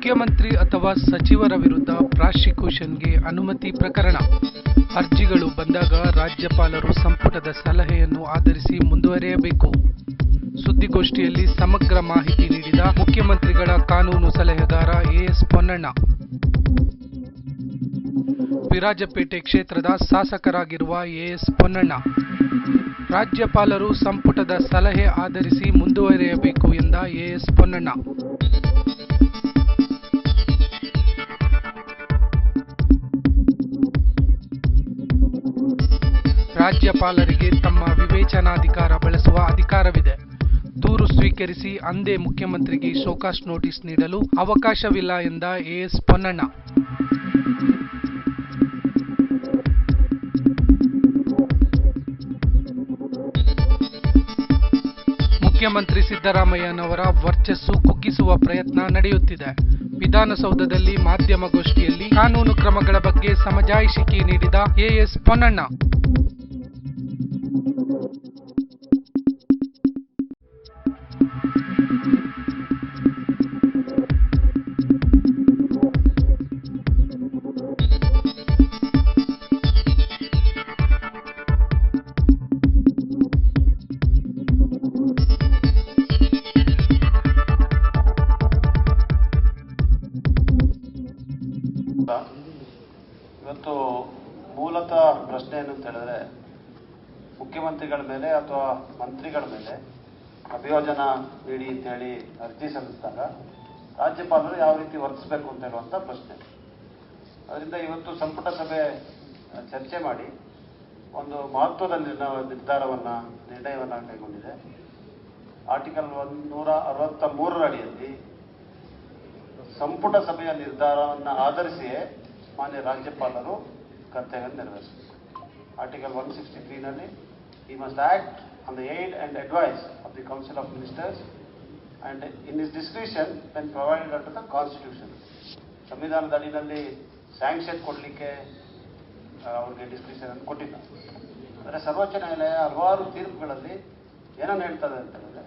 ಮುಖ್ಯಮಂತ್ರಿ ಅಥವಾ ಸಚಿವರ ವಿರುದ್ಧ ಪ್ರಾಸಿಕ್ಯೂಷನ್ಗೆ ಅನುಮತಿ ಪ್ರಕರಣ. ಅರ್ಜಿಗಳು ಬಂದಾಗ ರಾಜ್ಯಪಾಲರು ಸಂಪುಟದ ಸಲಹೆಯನ್ನು ಆಧರಿಸಿ ಮುಂದುವರಿಯಬೇಕು. ಸುದ್ದಿಗೋಷ್ಠಿಯಲ್ಲಿ ಸಮಗ್ರ ಮಾಹಿತಿ ನೀಡಿದ ಮುಖ್ಯಮಂತ್ರಿಗಳ ಕಾನೂನು ಸಲಹೆಗಾರ ಎಎಸ್ ಪೊನ್ನಣ್ಣ. ವಿರಾಜಪೇಟೆ ಕ್ಷೇತ್ರದ ಶಾಸಕರಾಗಿರುವ ಎಎಸ್ ಪೊನ್ನಣ್ಣ. ರಾಜ್ಯಪಾಲರು ಸಂಪುಟದ ಸಲಹೆ ಆಧರಿಸಿ ಮುಂದುವರಿಯಬೇಕು ಎಂದ ಎಎಸ್ ಪೊನ್ನಣ್ಣ. ರಾಜ್ಯಪಾಲರಿಗೆ ತಮ್ಮ ವಿವೇಚನಾಧಿಕಾರ ಬಳಸುವ ಅಧಿಕಾರವಿದೆ. ದೂರು ಸ್ವೀಕರಿಸಿ ಅಂದೇ ಮುಖ್ಯಮಂತ್ರಿಗೆ ಶೋಕಾಸ್ ನೋಟಿಸ್ ನೀಡಲು ಅವಕಾಶವಿಲ್ಲ ಎಂದ ಎಎಸ್ ಪೊನ್ನಣ್ಣ. ಮುಖ್ಯಮಂತ್ರಿ ಸಿದ್ದರಾಮಯ್ಯನವರ ವರ್ಚಸ್ಸು ಕುಗ್ಗಿಸುವ ಪ್ರಯತ್ನ ನಡೆಯುತ್ತಿದೆ. ವಿಧಾನಸೌಧದಲ್ಲಿ ಮಾಧ್ಯಮಗೋಷ್ಠಿಯಲ್ಲಿ ಕಾನೂನು ಕ್ರಮಗಳ ಬಗ್ಗೆ ಸಮಜಾಯಿಷಿಕೆ ನೀಡಿದ ಎಎಸ್ ಪೊನ್ನಣ್ಣ. ಮೂಲತಃ ಪ್ರಶ್ನೆ ಏನು ಅಂತ ಹೇಳಿದ್ರೆ, ಮುಖ್ಯಮಂತ್ರಿಗಳ ಮೇಲೆ ಅಥವಾ ಮಂತ್ರಿಗಳ ಮೇಲೆ ಅಭಿಯೋಜನ ನೀಡಿ ಅಂತೇಳಿ ಅರ್ಜಿ ಸಲ್ಲಿಸಿದಾಗ ರಾಜ್ಯಪಾಲರು ಯಾವ ರೀತಿ ವರ್ತಿಸಬೇಕು ಅಂತ ಹೇಳುವಂಥ ಪ್ರಶ್ನೆ. ಅದರಿಂದ ಇವತ್ತು ಸಂಪುಟ ಸಭೆ ಚರ್ಚೆ ಮಾಡಿ ಒಂದು ಮಹತ್ವದ ನಿರ್ಧಾರವನ್ನು, ನಿರ್ಣಯವನ್ನು ಕೈಗೊಂಡಿದೆ. ಆರ್ಟಿಕಲ್ ನೂರ ಅರವತ್ತ ಮೂರರ ಅಡಿಯಲ್ಲಿ ಸಂಪುಟ ಸಭೆಯ ನಿರ್ಧಾರವನ್ನು ಆಧರಿಸಿಯೇ ಮಾನ್ಯ ರಾಜ್ಯಪಾಲರು ಕರ್ತವ್ಯ ನೆರವೇರಿಸಬೇಕು ಆರ್ಟಿಕಲ್ ಒನ್ ಸಿಕ್ಸ್ಟಿ ತ್ರೀನಲ್ಲಿ ಈ must act on the aid and advice of the council of ministers and in his discretion then provided unto the constitution ಸಂವಿಧಾನದ ಅಡಿನಲ್ಲಿ ಸ್ಯಾಂಕ್ಷನ್ ಕೊಡಲಿಕ್ಕೆ ಅವ್ರಿಗೆ ಡಿಸ್ಕ್ರಿಷನ್ ಕೊಟ್ಟಿಲ್ಲ. ಆದರೆ ಸರ್ವೋಚ್ಚ ನ್ಯಾಯಾಲಯ ಹಲವಾರು ತೀರ್ಪುಗಳಲ್ಲಿ ಏನನ್ನು ಹೇಳ್ತದೆ ಅಂತ ಹೇಳಿದ್ರೆ,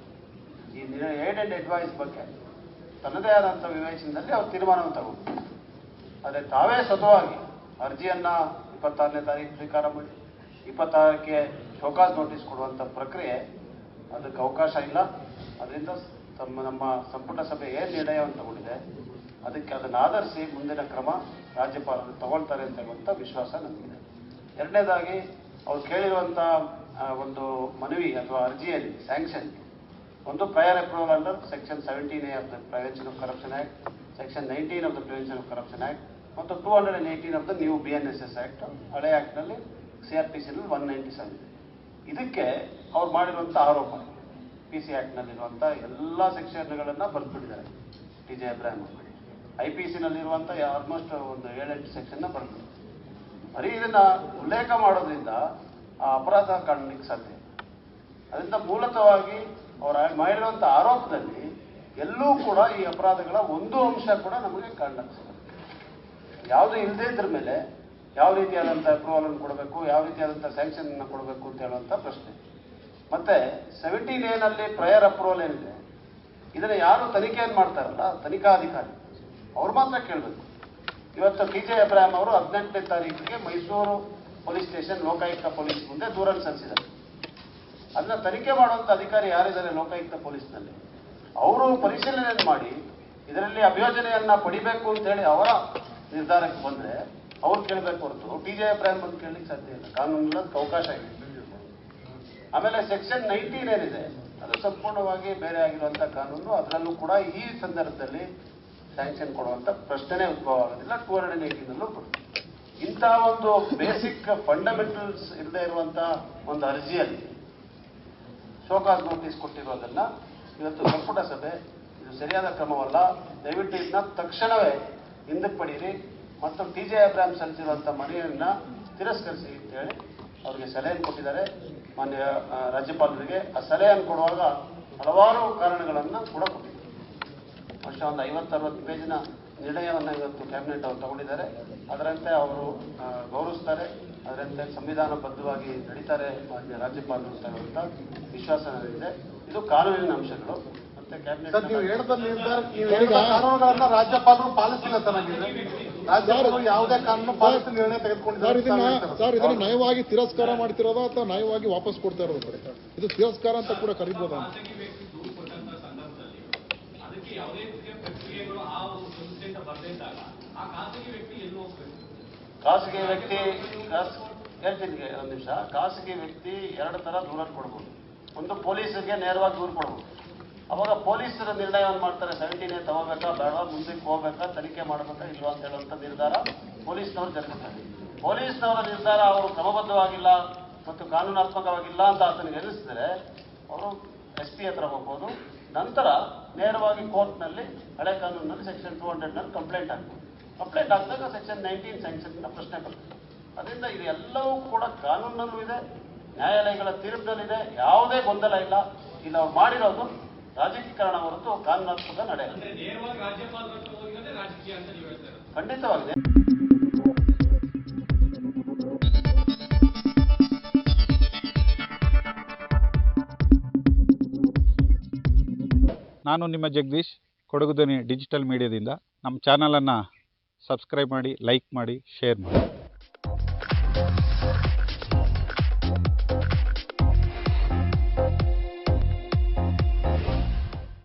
ಈ ಏಡ್ ಅಂಡ್ ಅಡ್ವೈಸ್ ಬಗ್ಗೆ ತನ್ನದೇ ಆದಂಥ ವಿವೇಚನೆಯಲ್ಲಿ ಅವ್ರು ತೀರ್ಮಾನವನ್ನು ತಗೊಂಡು ಆದರೆ ತಾವೇ ಸ್ವತಃವಾಗಿ ಅರ್ಜಿಯನ್ನು ಇಪ್ಪತ್ತಾರನೇ ತಾರೀಕು ಸ್ವೀಕಾರ ಮಾಡಿ, ಇಪ್ಪತ್ತಾರಕ್ಕೆ ಶೋಕಾಸ್ ನೋಟಿಸ್ ಕೊಡುವಂಥ ಪ್ರಕ್ರಿಯೆ ಅದಕ್ಕೆ ಅವಕಾಶ ಇಲ್ಲ. ಅದರಿಂದ ತಮ್ಮ, ನಮ್ಮ ಸಂಪುಟ ಸಭೆ ಏನು ನಿರ್ಣಯವನ್ನು ತಗೊಂಡಿದೆ, ಅದಕ್ಕೆ ಅದನ್ನು ಆಧರಿಸಿ ಮುಂದಿನ ಕ್ರಮ ರಾಜ್ಯಪಾಲರು ತಗೊಳ್ತಾರೆ ಅಂತ ಹೇಳುವಂಥ ವಿಶ್ವಾಸ ನನಗಿದೆ ಎರಡನೇದಾಗಿ, ಅವ್ರು ಕೇಳಿರುವಂಥ ಒಂದು ಮನವಿ ಅಥವಾ ಅರ್ಜಿಯಲ್ಲಿ ಸ್ಯಾಂಕ್ಷನ್ ಒಂದು prior approval under section seventeen A of the prevention of corruption act section nineteen of the prevention of corruption act ಮತ್ತು two hundred and eighteen of the new B N S S act ಹಳೆ ಆ್ಯಕ್ಟ್ನಲ್ಲಿ C R P ಸಿನಲ್ಲಿ one ninety seven ಇದೆ ಇದಕ್ಕೆ ಅವ್ರು ಮಾಡಿರುವಂಥ ಆರೋಪ P C ಆ್ಯಕ್ಟ್ನಲ್ಲಿರುವಂಥ ಎಲ್ಲ ಸೆಕ್ಷನ್ಗಳನ್ನು ಬರೆದ್ಬಿಟ್ಟಿದ್ದಾರೆ. T J Abraham I P ಸಿನಲ್ಲಿರುವಂಥ almost ಒಂದು ಏಳೆಂಟು ಸೆಕ್ಷನ್ನ ಬರೆದ್ಬಿಟ್ಟಿದ್ದಾರೆ ಬರೀ ಇದನ್ನು ಉಲ್ಲೇಖ ಮಾಡೋದ್ರಿಂದ ಆ ಅಪರಾಧ ಕಾಣಲಿಕ್ಕೆ ಸಾಧ್ಯ. ಅದರಿಂದ ಮೂಲತಃವಾಗಿ ಅವರ ಮಾಡಿರುವಂಥ ಆರೋಪದಲ್ಲಿ ಎಲ್ಲೂ ಕೂಡ ಈ ಅಪರಾಧಗಳ ಒಂದು ಅಂಶ ಕೂಡ ನಮಗೆ ಕಾಣಲಿಕ್ಕೆ ಯಾವುದು ಇಲ್ಲದೇ ಇದ್ರ ಮೇಲೆ ಯಾವ ರೀತಿಯಾದಂಥ ಅಪ್ರೂವಲ್ ಅನ್ನು ಕೊಡಬೇಕು, ಯಾವ ರೀತಿಯಾದಂಥ ಸ್ಯಾಂಕ್ಷನ್ ಅನ್ನು ಕೊಡಬೇಕು ಅಂತ ಹೇಳುವಂಥ ಪ್ರಶ್ನೆ. ಮತ್ತೆ ಸೆವೆಂಟೀನ್ ಏನಲ್ಲಿ ಪ್ರಯರ್ ಅಪ್ರೂವಲ್ ಏನಿದೆ? ಇದನ್ನು ಯಾರು ತನಿಖೆಯನ್ನು ಮಾಡ್ತಾರಲ್ಲ, ತನಿಖಾಧಿಕಾರಿ, ಅವ್ರು ಮಾತ್ರ ಕೇಳಬೇಕು. ಇವತ್ತು ಟಿ ಜೆ ಅಬ್ರಾಹಿಂ ಅವರು ಹದಿನೆಂಟನೇ ತಾರೀಕಿಗೆ Mysuru police station Lokayukta police ಮುಂದೆ ದೂರನ್ನು ಸಲ್ಲಿಸಿದ್ದಾರೆ ಅದನ್ನ ತನಿಖೆ ಮಾಡುವಂಥ ಅಧಿಕಾರಿ ಯಾರಿದ್ದಾರೆ ಲೋಕಾಯುಕ್ತ ಪೊಲೀಸ್ನಲ್ಲಿ? ಅವರು ಪರಿಶೀಲನೆ ಮಾಡಿ ಇದರಲ್ಲಿ ಅಭಿಯೋಜನೆಯನ್ನು ಪಡಿಬೇಕು ಅಂತ ಹೇಳಿ ಅವರ ನಿರ್ಧಾರಕ್ಕೆ ಬಂದ್ರೆ ಅವ್ರು ಕೇಳಬೇಕು ಹೊರತು. ಟಿ ಜೆ ಅಭಿಪ್ರಾಯ ಬಂದು ಕೇಳಲಿಕ್ಕೆ ಸಾಧ್ಯ ಇಲ್ಲ. ಕಾನೂನು ಅವಕಾಶ ಇದೆ ಆಮೇಲೆ ಸೆಕ್ಷನ್ ನೈನ್ಟೀನ್ ಏನಿದೆ, ಅದು ಸಂಪೂರ್ಣವಾಗಿ ಬೇರೆ ಆಗಿರುವಂಥ ಕಾನೂನು, ಅದರಲ್ಲೂ ಕೂಡ ಈ ಸಂದರ್ಭದಲ್ಲಿ ಸ್ಯಾಂಕ್ಷನ್ ಕೊಡುವಂತ ಪ್ರಶ್ನೆನೇ ಉದ್ಭವ ಆಗೋದಿಲ್ಲ. ಟೂ ಹಂಡ್ರೆಡ್ ಏಯ್ಟೀನಲ್ಲೂ ಬರುತ್ತೆ ಇಂಥ ಒಂದು ಬೇಸಿಕ್ ಫಂಡಮೆಂಟಲ್ಸ್ ಇಲ್ಲದೆ ಇರುವಂತಹ ಒಂದು ಅರ್ಜಿಯಲ್ಲಿ ಶೋಕಾಸ್ ನೋಟಿಸ್ ಕೊಟ್ಟಿರೋದನ್ನ ಇವತ್ತು ಸಂಪುಟ ಸಭೆ, ಇದು ಸರಿಯಾದ ಕ್ರಮವಲ್ಲ. ದಯವಿಟ್ಟು ಇದನ್ನ ತಕ್ಷಣವೇ ಹಿಂದಕ್ಕೆ ಪಡೀರಿ. ಮತ್ತು ಟಿ ಜೆ ಅಬ್ರಾಹಿಂ ಸಲ್ಲಿಸಿರುವಂಥ ಮನೆಯನ್ನು ತಿರಸ್ಕರಿಸಿ ಅಂತೇಳಿ ಅವರಿಗೆ ಸಲಹೆ ಕೊಟ್ಟಿದ್ದಾರೆ. ಮಾನ್ಯ ರಾಜ್ಯಪಾಲರಿಗೆ ಆ ಸಲಹೆಯನ್ನು ಕೊಡುವಾಗ ಹಲವಾರು ಕಾರಣಗಳನ್ನು ಕೂಡ ಕೊಟ್ಟಿದ್ದಾರೆ. ವರ್ಷ ಒಂದು ಐವತ್ತರವತ್ತು ಪೇಜಿನ ನಿರ್ಣಯವನ್ನು ಇವತ್ತು ಕ್ಯಾಬಿನೆಟ್ ಅವರು ತಗೊಂಡಿದ್ದಾರೆ. ಅದರಂತೆ ಅವರು ಗೌರವಿಸ್ತಾರೆ. ಅದರಂತೆ ಸಂವಿಧಾನಬದ್ಧವಾಗಿ ನಡೀತಾರೆ ಮಾನ್ಯ ರಾಜ್ಯಪಾಲರು ಅಂತ ವಿಶ್ವಾಸ ನನಗಿದೆ ಇದು ಕಾನೂನಿನ ಅಂಶಗಳು. ಸರ್ ನೀವು ಹೇಳಿದ ನಿರ್ಧಾರ ಕಾನೂನುಗಳನ್ನ ರಾಜ್ಯಪಾಲರು ಪಾಲಿಸಿಲ್ಲ ಚೆನ್ನಾಗಿದೆ ರಾಜ್ಯಪಾಲರು ಯಾವುದೇ ಕಾನೂನು ಪಾಲಿಸಿ ನಿರ್ಣಯ ಸರ್ ಇದನ್ನ ಸರ್ ಇದನ್ನ ನಯವಾಗಿ ತಿರಸ್ಕಾರ ಮಾಡ್ತಿರೋದ ಅಥವಾ ನಯವಾಗಿ ವಾಪಸ್ ಕೊಡ್ತಾ ಇರೋದು ಸರ್? ಇದು ತಿರಸ್ಕಾರ ಅಂತ ಕೂಡ ಕರಿಬೋದ ಅಂತ? ಖಾಸಗಿ ವ್ಯಕ್ತಿ ಹೇಳ್ತೀನಿ ಗೆ- ಒಂದು ನಿಮಿಷ. ಖಾಸಗಿ ವ್ಯಕ್ತಿ ಎರಡು ತರ ದೂರ ಕೊಡ್ಬೋದು. ಒಂದು ಪೊಲೀಸರಿಗೆ ನೇರವಾಗಿ ದೂರ ಕೊಡ್ಬೋದು. ಅವಾಗ ಪೊಲೀಸರ ನಿರ್ಣಯವನ್ನು ಮಾಡ್ತಾರೆ ಸೆವೆಂಟೀನೇ ತಗೋಬೇಕಾ ಬೇಡ ಮುಂದಕ್ಕೆ ಹೋಗ್ಬೇಕಾ, ತನಿಖೆ ಮಾಡಬೇಕಾ, ಇಲ್ವಾ ಅಂತ ಹೇಳುವಂಥ ನಿರ್ಧಾರ ಪೊಲೀಸ್ನವರು ಜರುಗುತ್ತಾರೆ ಪೊಲೀಸ್ನವರ ನಿರ್ಧಾರ ಅವರು ಕ್ರಮಬದ್ಧವಾಗಿಲ್ಲ ಮತ್ತು ಕಾನೂನಾತ್ಮಕವಾಗಿಲ್ಲ ಅಂತ ಆತನಿಗೆ ಎನಿಸಿದ್ರೆ ಅವರು ಎಸ್ ಪಿ ಹತ್ರ ಹೋಗ್ಬೋದು. ನಂತರ ನೇರವಾಗಿ ಕೋರ್ಟ್ನಲ್ಲಿ ಹಳೆ ಕಾನೂನಿನಲ್ಲಿ ಸೆಕ್ಷನ್ ಟೂ ಹಂಡ್ರೆಡ್ನಲ್ಲಿ ಕಂಪ್ಲೇಂಟ್ ಆಗ್ಬೋದು ಕಂಪ್ಲೇಂಟ್ ಹಾಕಿದಾಗ ಸೆಕ್ಷನ್ ನೈನ್ಟೀನ್ ಸ್ಯಾಂಕ್ಷನ್ ಪ್ರಶ್ನೆ ಬರ್ತದೆ ಅದರಿಂದ ಇದು ಎಲ್ಲವೂ ಕೂಡ ಕಾನೂನಲ್ಲೂ ಇದೆ, ನ್ಯಾಯಾಲಯಗಳ ತೀರ್ಪಿನಲ್ಲಿದೆ ಯಾವುದೇ ಗೊಂದಲ ಇಲ್ಲ. ಇದು ಅವ್ರು ಮಾಡಿರೋದು ರಾಜಕೀಕರಣ ಹೊರತು ಕಾನೂನಾತ್ಮಕ ನಡೆಯಲ್ಲ. ಖಂಡಿತವಾಗಿದೆ. ನಾನು ನಿಮ್ಮ ಜಗದೀಶ್ ಕೊಡಗು ಧ್ವನಿ ಡಿಜಿಟಲ್ ಮೀಡಿಯಾದಿಂದ. ನಮ್ಮ ಚಾನಲನ್ನು ಸಬ್ಸ್ಕ್ರೈಬ್ ಮಾಡಿ ಲೈಕ್ ಮಾಡಿ ಶೇರ್ ಮಾಡಿ.